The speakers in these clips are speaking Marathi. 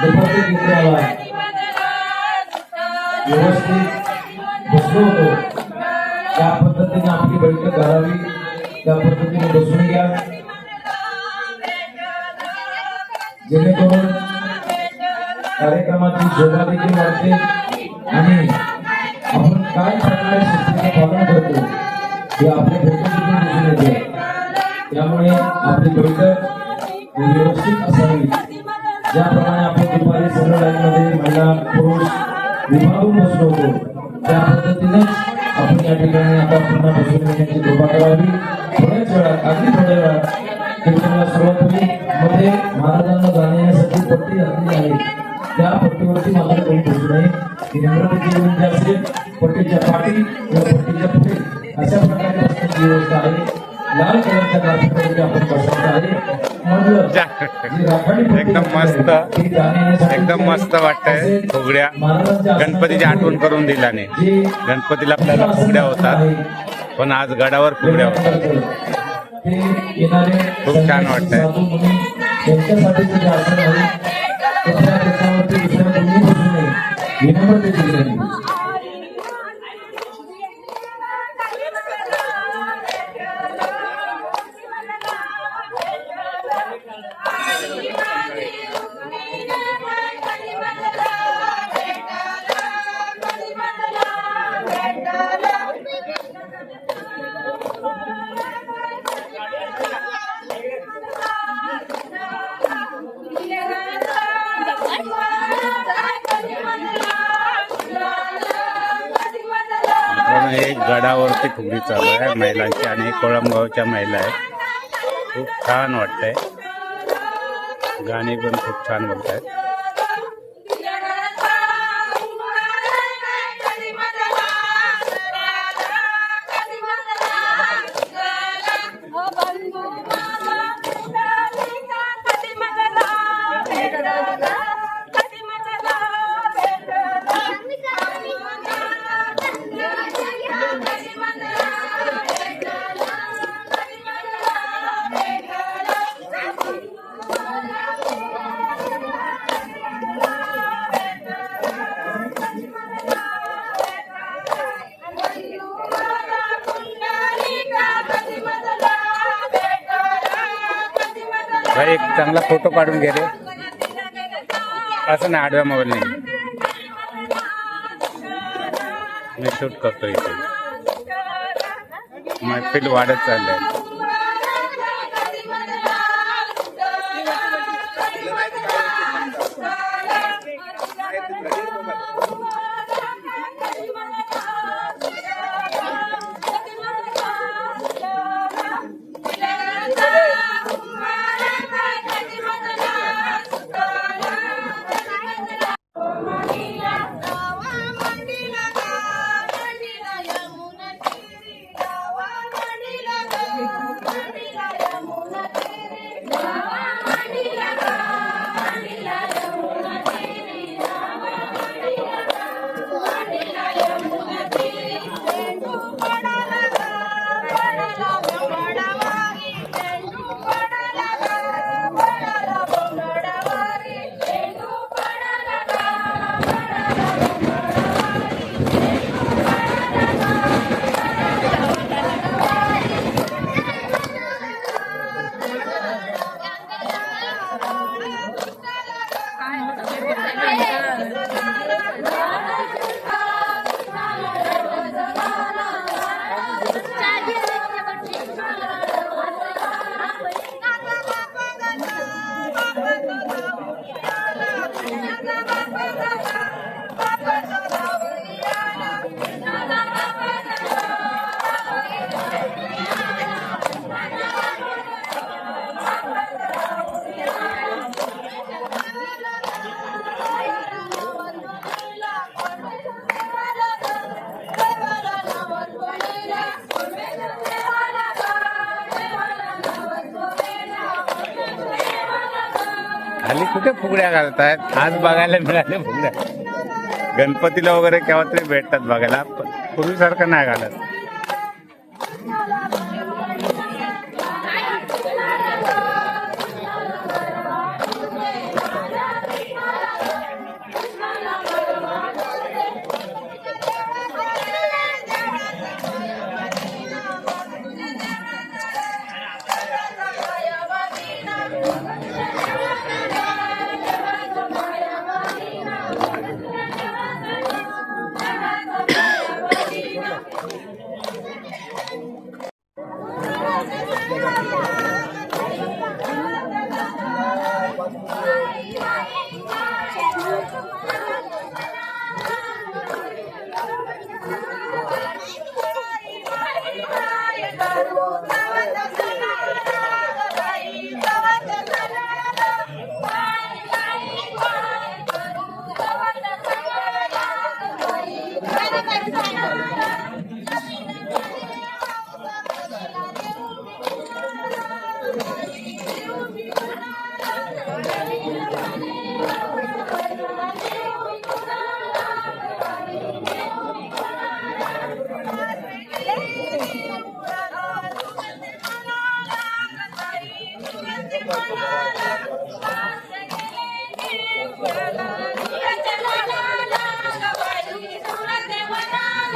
दुपारच्या व्यवस्थित बसलो होतो त्या पद्धतीने आपली बैठक घालावी त्या पद्धतीने बसून घ्या. जेणेकरून कार्यक्रमाची शोभा देखील वाढते आणि आपण काय प्रकारे शिस्तीचं पालन करतो हे आपल्या बैठकीतून दिसून येते. त्यामुळे आपली बैठक थोड्याच वेळात अगदी थोड्या कीर्तनाला सुरुवात होईल मध्ये महाराजांना जाण्यासाठी पट्टी घातली आहे. त्या पट्टीवरती मात्र कोणी बसू नये नम्रतेची विनंती असेल पट्टीच्या पाठी व पट्टीच्या पुढे. अशा प्रकारे बसण्याची व्यवस्था आहे. लाल कलरच्या आपण आहे. एकदम मस्त. एकदम मस्त वाटतंय. फुगड्या. गणपतीची आठवण करून दिल्याने गणपतीला आपल्याला फुगड्या होतात. पण आज गडावर फुगड्या होतात. ते येणारे खूप छान वाटतंय. जे आहे. दुसऱ्या विनम्रतेची गडावरती फुगडी चालू आहे. महिलांची आणि एक कोळंबगावच्या महिला आहेत. खूप छान वाटतंय. गाणी पण खूप छान बोलत आहेत भाई एक चांगला फोटो काढून घे रे. असं नाही आडव्या मोबाईल नाही. मी शूट करतो इथे. मैफिल वाढत चाललंय. हल्ली कुठे फुगड्या घालतायत आज बघायला मिळाले फुगड्या. गणपतीला वगैरे केव्हा तरी भेटतात बघायला. पण पूर्वीसारखं नाही घालत.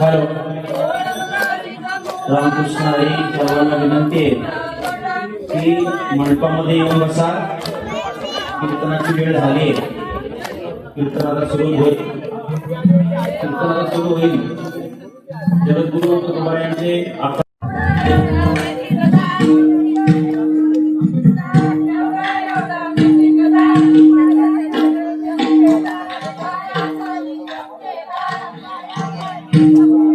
हॅलो. रामकृष्ण हरी सर्वांना विनंती आहे की मंडपामध्ये येऊन बसा. कीर्तनाची वेळ झाली आहे. कीर्तन सुरू होईल. कीर्तनाला सुरू होईल. जगद्गुरु तुकोबा यांचे Thank you.